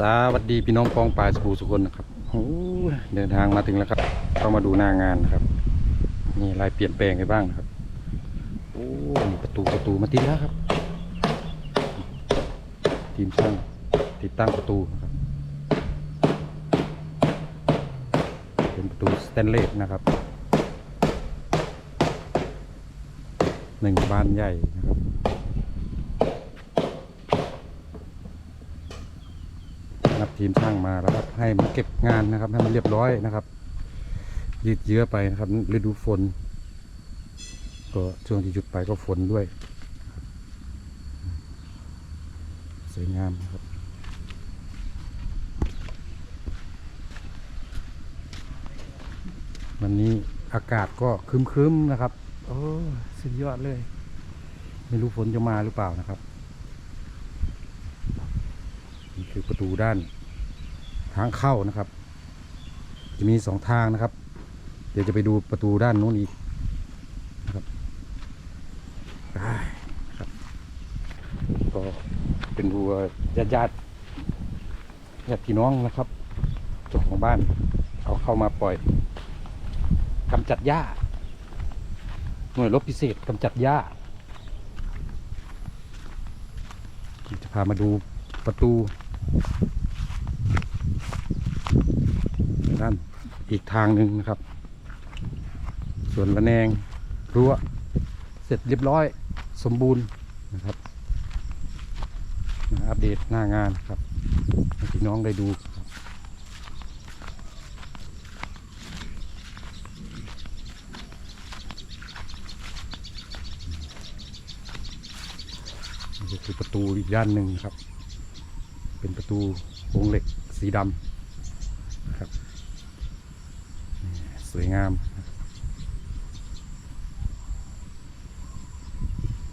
สวัสดีพี่น้องปองปลายสปูสุคนนะครับโอ้เดินทางมาถึงแล้วครับเข้ามาดูหน้างานนะครับ มีอะไรเปลี่ยนแปลงไปบ้างนะครับโอ้มีประตูประตูมาติดแล้วครับ ทีมช่างติดตั้งประตูนะครับ เป็นประตูสแตนเลสนะครับหนึ่งบานใหญ่นะครับ นับ ทีมช่างมาแล้วครับให้มันเก็บงานนะครับให้มันเรียบร้อยนะครับ ยืดเยื้อไปนะครับฤดูฝน ก็ช่วงที่หยุดไปก็ฝนด้วย สวยงามครับวันนี้อากาศก็ครึ้มๆนะครับ โอ้สุดยอดเลย ไม่รู้ฝนจะมาหรือเปล่านะครับ นี่คือประตูด้าน ทางเข้านะครับ จะมีสองทางนะครับ เดี๋ยวจะไปดูประตูด้านนู้นอีกนะครับครับก็เป็นวัวญาติญาติญาติพี่น้องนะครับเจ้าของบ้านเอาเข้ามาปล่อยกำจัดหญ้าหน่วยรบพิเศษกำจัดหญ้าจะพามาดูประตู ด้านอีกทางหนึ่งนะครับ ส่วนระแนงรั้วเสร็จเรียบร้อยสมบูรณ์นะครับมาอัปเดตหน้างานครับให้พี่น้องได้ดูนี่คือประตูอีกด้านหนึ่งครับ เป็นประตูวงเหล็กสีดำนะครับนี่ส วยงาม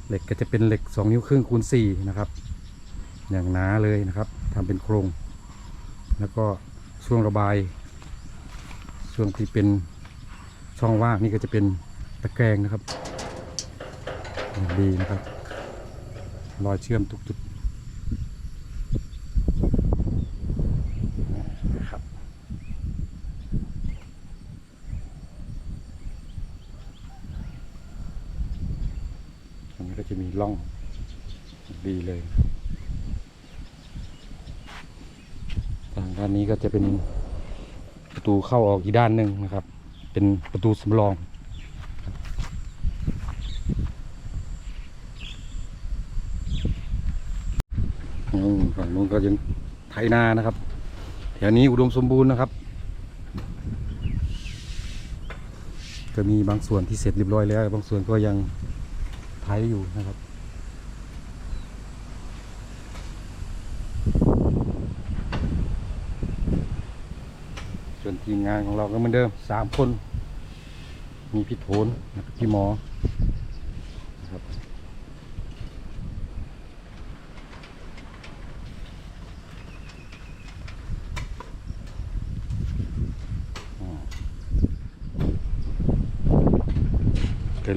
เหล็กก็จะเป็นเหล็กสองนิ้วครึ่งคูณสี่นะครับ อย่างหนาเลยนะครับทำเป็นโครง แล้วก็ช่วงระบาย ช่วงที่เป็นช่องว่างนี่ก็จะเป็นตะแกรงนะครับดีนะครับ รอยเชื่อมทุกจุด นะครับันนี้ก็จะมีร่องดีเลย ทางด้านนี้ก็จะเป็นประตูเข้าออกอีกด้านหนึ่งนะครับ เป็นประตูสำรองฝั่งนู้นก็ยังไถนานะครับ แถวนี้อุดมสมบูรณ์นะครับ ก็มีบางส่วนที่เสร็จเรียบร้อยแล้ว บางส่วนก็ยัง ไถอยู่นะครับ ส่วนทีมงานของเราก็เหมือนเดิมสามคน มีพี่โถนพี่หมอนะครับ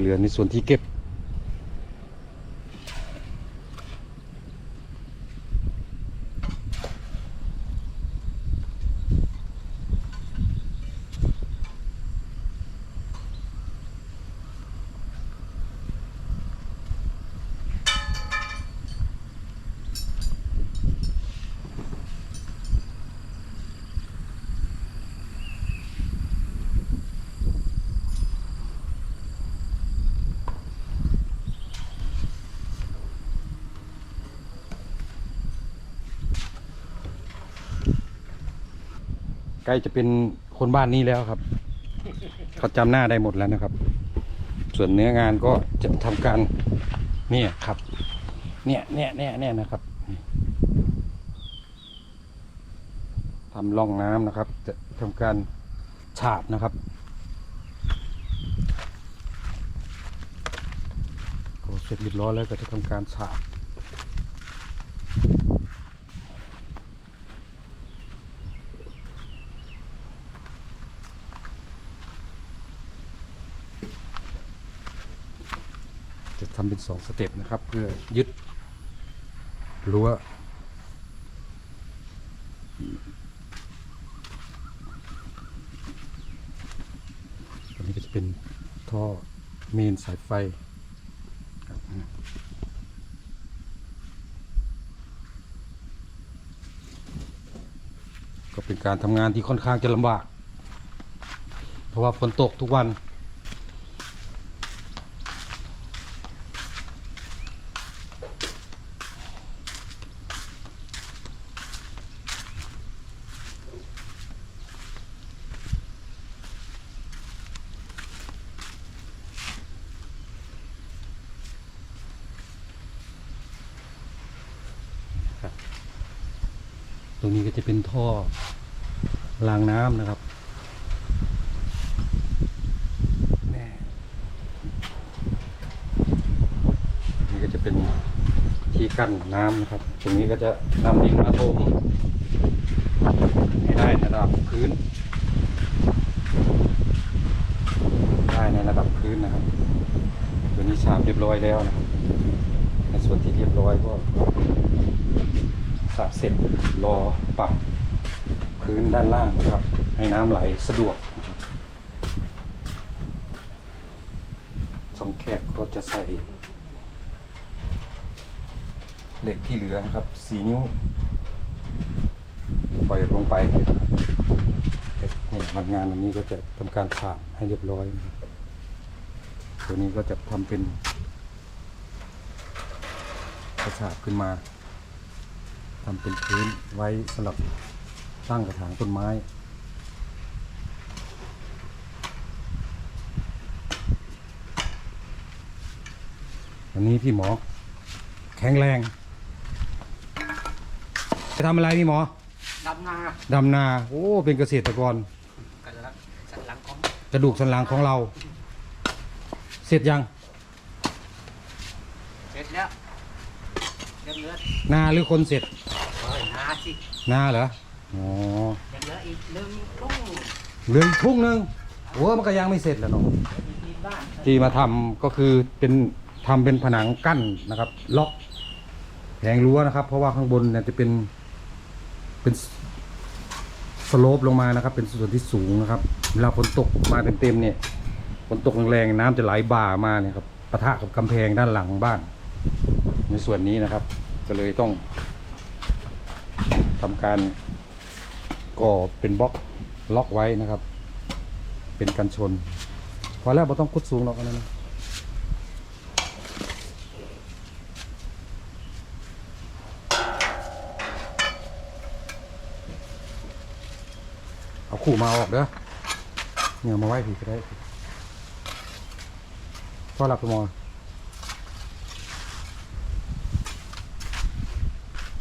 เหลือในส่วนที่เก็บ ใกล้จะเป็นคนบ้านนี้แล้วครับเขาจำหน้าได้หมดแล้วนะครับ ส่วนเนื้องานก็จะทำการเนี่ยครับ เนี่ยเนี่ยเนี่ยเนี่ยนะครับทำร่องน้ำนะครับ จะทำการฉาบนะครับก็เสร็จเรียบร้อยแล้วก็จะทำการฉาบ ทำเป็นสองสเต็ปนะครับ เพื่อยึดรั้วอันนี้ก็จะเป็นท่อเมนสายไฟก็เป็นการทำงานที่ค่อนข้างจะลำบาก เพราะว่าฝนตกทุกวัน ตรงนี้ก็จะเป็นท่อรางน้ำนะครับน่นี่ก็จะเป็นที่กั้นน้ำนะครับ ตรงนี้ก็จะนำดินมาถมให้ได้ในระดับพื้น ได้ในระดับพื้นนะครับ ตัวนี้ฉาบเรียบร้อยแล้วนะครับในส่วนที่เรียบร้อยก็ สระเสร็จรอปรับพื้นด้านล่างนะครับ ให้น้ำไหลสะดวกนะครับช่องแคบก็จะใส่เหล็กที่เหลือนะครับสีนิ้วปล่อยลงไปนะครับนี่มันงานอันนี้ก็จะทำการผ่านให้เรียบร้อย ตัวนี้ก็จะทำเป็นกระฉาบขึ้นมา ทำเป็นพื้นไว้สำหรับตั้งกระถางต้นไม้วันนี้พี่หมอ แข็งแรงจะทำอะไรพี่หมอดำนาดำนา โอ้เป็นเกษตรกรกันลักสันหลังของกระดูกสันหลังของเรา เสร็จยัง เสร็จแล้วเรียบเลือดนาหรือคนเสร็จเฮ้ย นาสินาเหรออ๋อเรียบเลือดอีกหนึ่งตุ้งเหลืออีกทุ่งหนึ่งโอ้มันก็ยังไม่เสร็จแล้วเนาะมีบ้านที่มาทำก็คือเป็นทำเป็นผนังกั้นนะครับ ล็อกแผงรั้วนะครับ เพราะว่าข้างบนเนี่ยจะเป็นเป็นสโลปลงมานะครับ เป็นส่วนที่สูงนะครับเวลาฝนตกมาเต็มๆเนี่ยฝนตกแรงๆน้ำจะไหลบ่ามาเนี่ยครับปะทะกับกำแพงด้านหลังบ้าน ในส่วนนี้นะครับ ก็เลยต้อง ทำการก่อเป็นบล็อกล็อกไว้นะครับ เป็นกันชน พอแล้วเราต้องคุดสูงหรอกนนั้นะเอาขู่มาออกเด้อเนี่ยเอมาไว้ผีก็ได้พอหลับไปมอ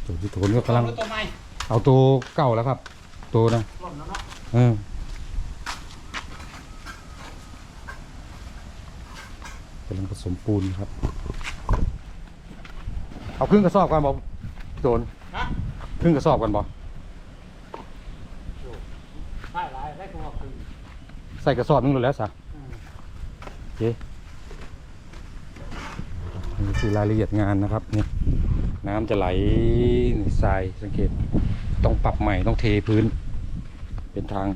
ตัวที่โถนก็กำลังตัวใหม่ เอาตัวเก่าแล้วครับ ตัวนะหล่นแล้วเนาะเออกำลังผสมปูนครับ เอาครึ่งกระสอบก่อนบอโดนฮะครึ่งกระสอบก่อนบอใช่ไรได้ตัวคือใส่กระสอบนึงเลยแล้วสะอืมโอเคนี่คือรายละเอียดงานนะครับนี่ น้ำจะไหลทรายสังเกตต้องปรับใหม่ต้องเทพื้น เป็นทาง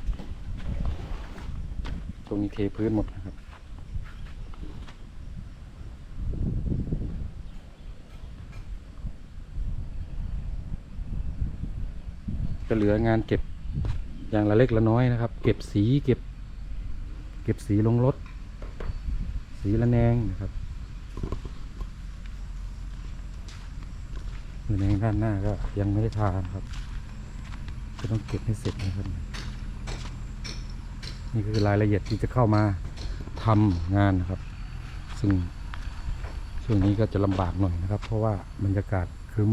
ตรงนี้เทพื้นหมดนะครับก็เหลืองานเก็บอย่างละเล็กละน้อยนะครับ เก็บสีเก็บ เก็บสีลงรถ สีละแนงนะครับ ยู่ในด้านหน้าก็ยังไม่ได้ทานครับ จะต้องเก็บให้เสร็จนะครับ นี่คือรายละเอียดที่จะเข้ามาทำงานนะครับ ซึ่งช่วงนี้ก็จะลำบากหน่อยนะครับ เพราะว่าบรรยากาศครึ้ม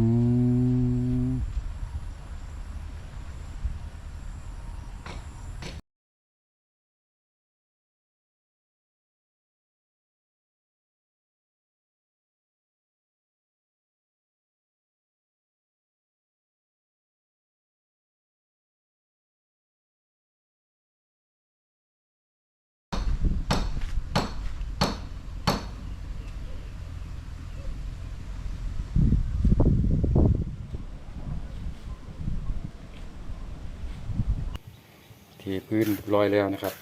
ทีพื้นร้อยแล้วนะครับ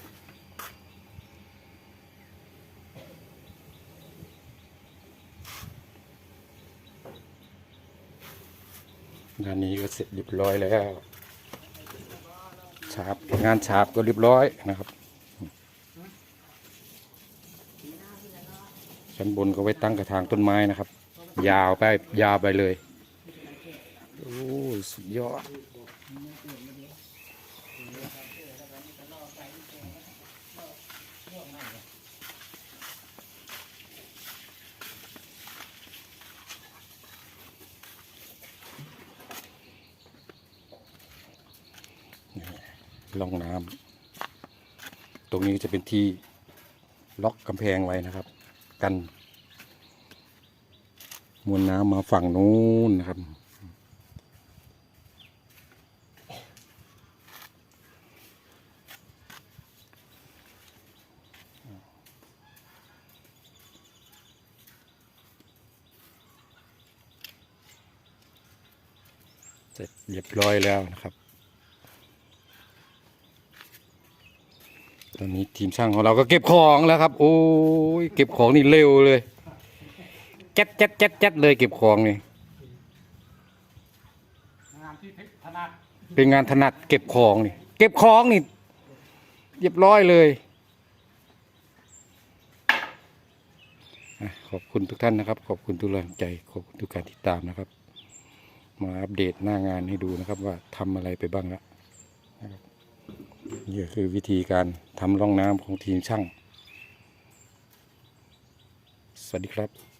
งานนี้ก็เสร็จเรียบร้อยแล้วฉาบงานฉาบก็เรียบร้อยนะครับชั้นบนก็ไว้ตั้งกระถางต้นไม้นะครับ ยาวไปยาวไปเลย โอ้สุดยอด ล่องน้ำตรงนี้จะเป็นที่ล็อกกำแพงไว้นะครับ กัน มวลน้ำมาฝั่งนู้นนะครับ เสร็จเรียบร้อยแล้วนะครับ อนนี้ทีมช่างของเราก็เก็บของแล้วครับ โอ้ยเก็บของนี่เร็วเลยจัดจัดจัดจัดเลยเก็บของนี่งานที่ถนัดเป็นงานถนัดเก็บของนี่ เก็บของนี่เรียบร้อยเลยอะขอบคุณทุกท่านนะครับ ขอบคุณทุกแรงใจขอบคุณทุกการติดตามนะครับ มาอัปเดตหน้างานให้ดูนะครับว่าทำอะไรไปบ้างแล้วนะครับ นี่คือวิธีการทำร่องน้ำของทีมช่าง สวัสดีครับ